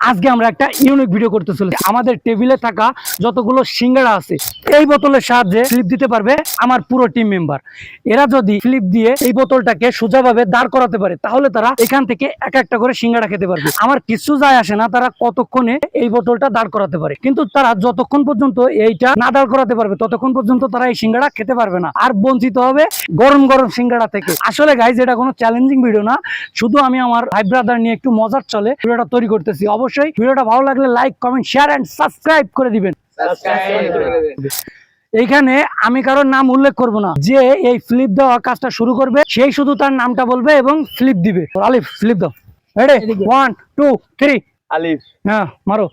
আজকে আমরা একটা ইউনিক ভিডিও করতে চলেছি। আমাদের টেবিলে থাকা যতগুলো সিঙ্গারা আছে, এই বোতলের সাহায্যে ফ্লিপ দিতে পারবে আমার পুরো টিম মেম্বার এরা যদি ফ্লিপ দিয়ে এই বোতলটাকে সোজাভাবে দাঁড় করাতে পারে, তাহলে তারা এখান থেকে এক একটা করে সিঙ্গারা খেতে পারবে। আমার কিছু যায় আসে না, তারা কতক্ষণে এই বোতলটা দাঁড় করাতে পারে। কিন্তু তারা যতক্ষণ পর্যন্ত এইটা না দাঁড় করাতে পারবে, ততক্ষণ পর্যন্ত তারা এই সিঙ্গারা খেতে পারবে না। আর বঞ্চিত হবে গরম গরম সিঙ্গারা থেকে। আসলে গাইজ এটা কোনো চ্যালেঞ্জিং ভিডিও না। শুধু আমি আমার ভাই ব্রাদার নিয়ে একটু মজার চলে ভিডিওটা তৈরি করতেছি। অবশ্যই ভিডিওটা ভালো লাগলে like comment share and subscribe করে দিবেন। এইখানে আমি কারোর নাম উল্লেখ করব না। যে এই ফ্লিপ দেওয়া কাজটা শুরু করবে সেই শুধু তার নামটা বলবে এবং ফ্লিপ দিবে। আলিফ ফ্লিপ দাও। রেডি ওয়ান টু থ্রি আলিফ। হ্যাঁ মারো।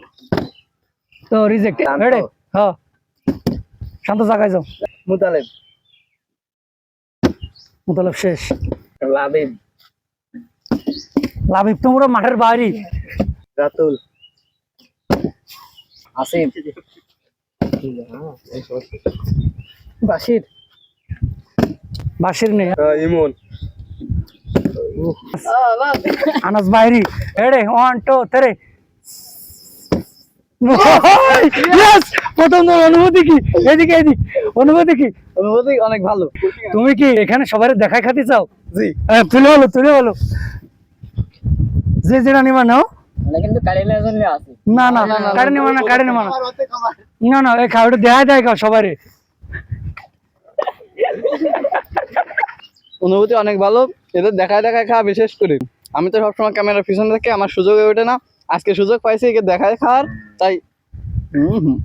তো রিজেক্ট রেডি হ্যাঁ। শান্ত জায়গায় যাও। মুতালেব। মুতালব শেষ। লাবিব। লাভিব তো পুরো মাঠের বাইরে। রাতুল। আসিফ। বাসির। বাসির নেই ইমন। আনাস বাইরি। রেডি ওয়ান টু থ্রি প্রথম অনুভূতি কি? এদিকে এদিকে। অনুভূতি কি? অনুভূতি অনেক ভালো। তুমি কি এখানে সবাই দেখাই খাতে চাও? জি। হ্যাঁ তুলে বলো তুলে বলো। যে যেটা নিবা নাও। না না কাড়ে নিবা না কাড়ে নিবা না না না। এই খাওয়াটা দেখাই দেয় কাও সবাই অনুভূতি অনেক ভালো। এদের দেখায় দেখায় খাওয়া বিশেষ করে। আমি তো সবসময় ক্যামেরার পিছনে থাকি আমার সুযোগ হয়ে ওঠে না। আজকে সুযোগ পাইছি একে দেখায় খাওয়ার তাই হুম। হুম।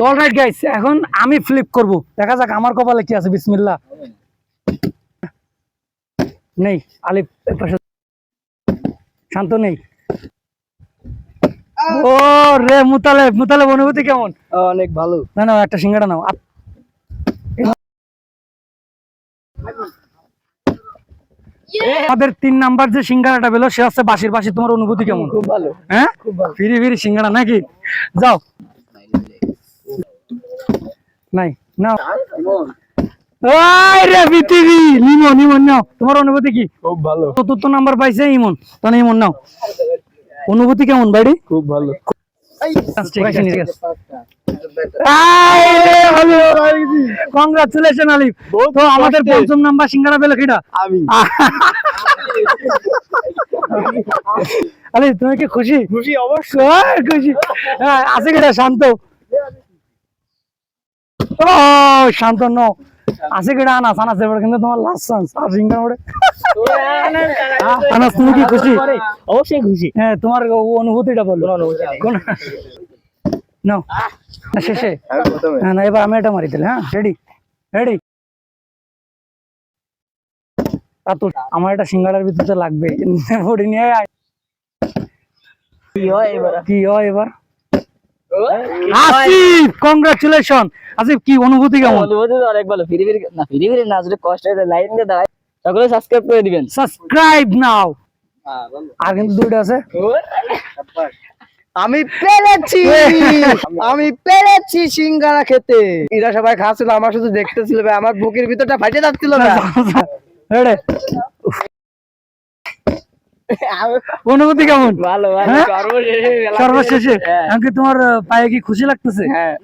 অলরাইট গাইস এখন আমি ফ্লিপ করব। দেখা যাক আমার কপালে কি আছে বিসমিল্লাহ। নেই আলিফ শান্ত নেই। ও রে মুতালেব মুতালেব অনুভূতি কেমন? অনেক ভালো। না না একটা সিঙ্গাড়া নাও। আপ- আমাদের তিন নাম্বার যে সিঙ্গাড়াটা পেল সে হচ্ছে বাসির বাসি তোমার অনুভূতি কেমন? খুব ভালো। হ্যাঁ? ফিরি ফিরি সিঙ্গাড়া নাকি? যাও। নাই নাও। নাও তোমার অনুভূতি কি? খুব ভালো। চতুর্থ নাম্বার পাইছে ইমন। তাহলে ইমন নাও। অনুভূতি কেমন বাড়ি খুব ভালো। কংগ্রাচুলেশন আলিফ। তো আমাদের পঞ্চম নাম্বার সিঙ্গারা পেল কিটা? আমি। আলিফ তুমি কি খুশি? খুশি অবশ্যই। খুশি। হ্যাঁ, আছে কিটা? শান্ত। ও শান্ত ন আনাস আনাস এবার কিন্তু তোমার লাস্ট চান্স আর মোড়ে হ্যাঁ, আনাস তুমি কি খুশি? অবশ্যই খুশি। হ্যাঁ তোমার অনুভূতিটা বলো। কোন নাও। না শেষে। হ্যাঁ না এবার আমি এটা মারি দিলে হ্যাঁ রেডি রেডি তো আমার একটা সিঙ্গাড়ার ভিতরে লাগবে। বডি নিয়ে আয়। কি হয় এবার? কি হয় এবার? আসিফ কংগ্রাচুলেশন আসিফ কি অনুভূতি কেমন? অনুভূতি তো অনেক ভালো। ফিরি ফিরি না ফিরি ফিরি না যদি কষ্ট হয় লাইন দিয়ে দাঁড়ায়। সকলে সাবস্ক্রাইব করে দিবেন। সাবস্ক্রাইব নাও আর কিন্তু দুইটা আছে। আমি পেরেছি! আমি পেরেছি সিঙ্গারা খেতে। এরা সবাই খাচ্ছিল আমার শুধু দেখতেছিল আমার বুকের ভিতরটা ফাটে যাচ্ছিল না অনুভূতি কেমন? ভালো হ্যাঁ? সর্বশেষে এমনকি তোমার পায়ে কি খুশি লাগতেছে? হ্যাঁ।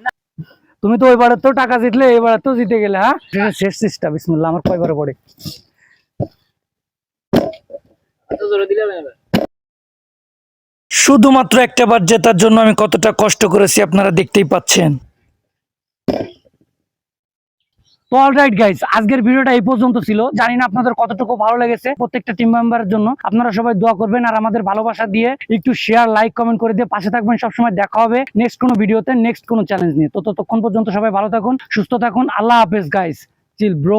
তুমি তো ওইবারে তো টাকা জিতলে এবারে তো জিতে গেলে হ্যাঁ? শেষ চেষ্টা বিসমিল্লাহ আমার কয়বারে পড়ে? শুধুমাত্র একটা বার জেতার জন্য আমি কতটা কষ্ট করেছি আপনারা দেখতেই পাচ্ছেন। তো অলরাইট গাইস আজকের ভিডিওটা এই পর্যন্ত ছিল। জানি না আপনাদের কতটুকু ভালো লেগেছে প্রত্যেকটা টিম মেম্বারের জন্য। আপনারা সবাই দোয়া করবেন আর আমাদের ভালোবাসা দিয়ে একটু শেয়ার লাইক কমেন্ট করে দিয়ে পাশে থাকবেন। সবসময় দেখা হবে নেক্সট কোনো ভিডিওতে নেক্সট কোনো চ্যালেঞ্জ নিয়ে। তো ততক্ষণ পর্যন্ত সবাই ভালো থাকুন, সুস্থ থাকুন। আল্লাহ হাফেজ গাইস চিল ব্রো